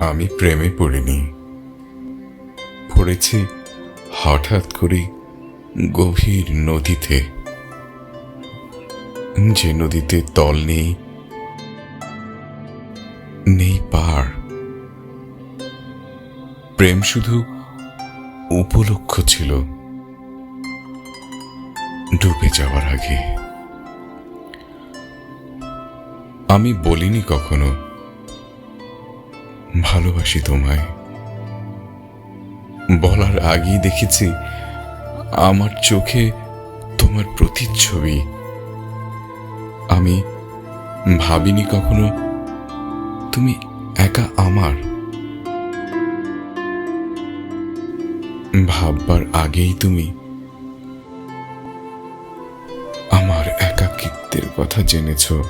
আমি প্রেমে পড়িনি। পড়েছি হঠাৎ করে গভীর নদীতে। যে নদীতে তল নেই নেই পার প্রেম শুধু উপলক্ষ ছিল ডুবে যাওয়ার আগে। আমি বলিনি কখনো ভালোবাসি তোমায়। বলার আগেই দেখেছি আমার চোখে তোমার প্রতিচ্ছবি। আমি ভাবিনি কখনো তুমি একা আমার। ভাববার আগেই তুমি আমার একাকিত্বের কথা জেনেছো।